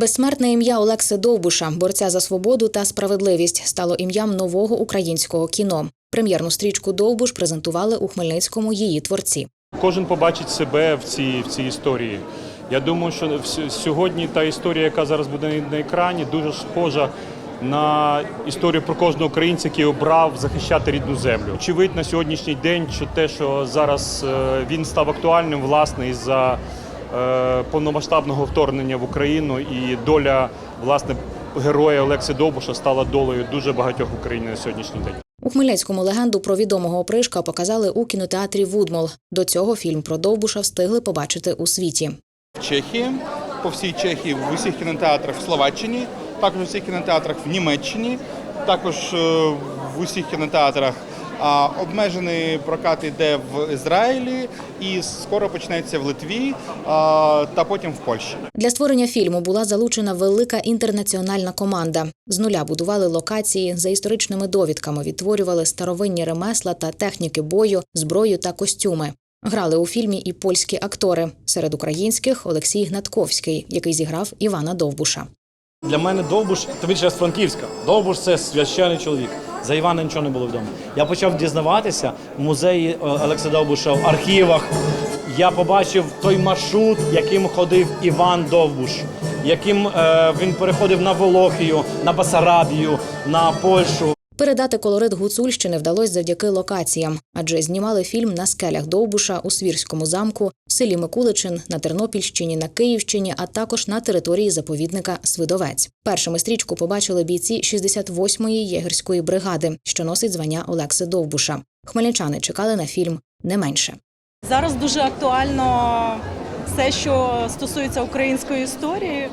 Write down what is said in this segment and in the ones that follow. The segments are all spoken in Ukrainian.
Безсмертне ім'я Олекси Довбуша, борця за свободу та справедливість, стало ім'ям нового українського кіно. Прем'єрну стрічку Довбуш презентували у Хмельницькому її творці. Кожен побачить себе в цій, в цій історії. Я думаю, що сьогодні та історія, яка зараз буде на- екрані, дуже схожа на історію про кожного українця, який обрав захищати рідну землю. Очевидь на сьогоднішній день, що те, що зараз е, він став актуальним, власне, із-за е, повномасштабного вторгнення в Україну, і доля власне героя Олекси Довбуша стала долею дуже багатьох в Україні на сьогоднішній день. У Хмельницькому легенду про відомого опришка показали у кінотеатрі Вудмол. До цього фільм про Довбуша встигли побачити у світі. в Чехії, по всій Чехії, в усіх кінотеатрах в Словаччині, також в усіх кінотеатрах в Німеччині, також е, в усіх кінотеатрах. А обмежений прокат йде в Ізраїлі і скоро почнеться в Литві та потім в Польщі. Для створення фільму була залучена велика інтернаціональна команда. З нуля будували локації за історичними довідками, відтворювали старовинні ремесла та техніки бою, зброю та костюми. Грали у фільмі і польські актори. Серед українських Олексій Гнатковський, який зіграв Івана Довбуша. Для мене Довбуш, то більше з Франківська. Довбуш це священний чоловік. За Івана нічого не було вдома. Я почав дізнаватися в музеї е, Олекса Довбуша, в архівах. Я побачив той маршрут, яким ходив Іван Довбуш, яким е, він переходив на Волохію, на Басарабію, на Польщу. Передати колорит гуцульщини вдалося завдяки локаціям, адже знімали фільм на скелях Довбуша у Свірському замку, в селі Микуличин, на Тернопільщині, на Київщині, а також на території заповідника Свидовець. Першими стрічку побачили бійці 68-ї єгерської бригади, що носить звання Олекси Довбуша. Хмельничани чекали на фільм не менше. Зараз дуже актуально все, що стосується української історії.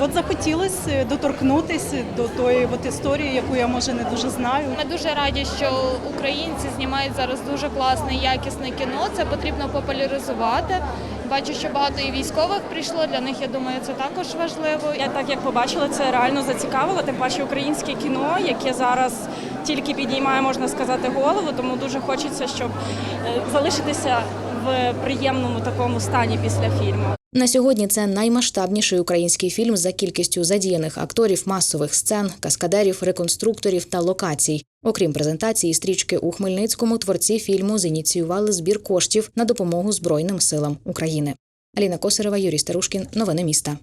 От захотілося доторкнутися до тої от історії, яку я може не дуже знаю. Ми дуже раді, що українці знімають зараз дуже класне, якісне кіно. Це потрібно популяризувати. Бачу, що багато і військових прийшло. Для них я думаю, це також важливо. Я так як побачила, це реально зацікавило. Тим паче українське кіно, яке зараз тільки піднімає, можна сказати, голову. Тому дуже хочеться, щоб е, залишитися в приємному такому стані після фільму. На сьогодні це наймасштабніший український фільм за кількістю задіяних акторів, масових сцен, каскадерів, реконструкторів та локацій. Окрім презентації стрічки у Хмельницькому, творці фільму зініціювали збір коштів на допомогу Збройним силам України. Аліна Косарева, Юрій Старушкін. Новини міста.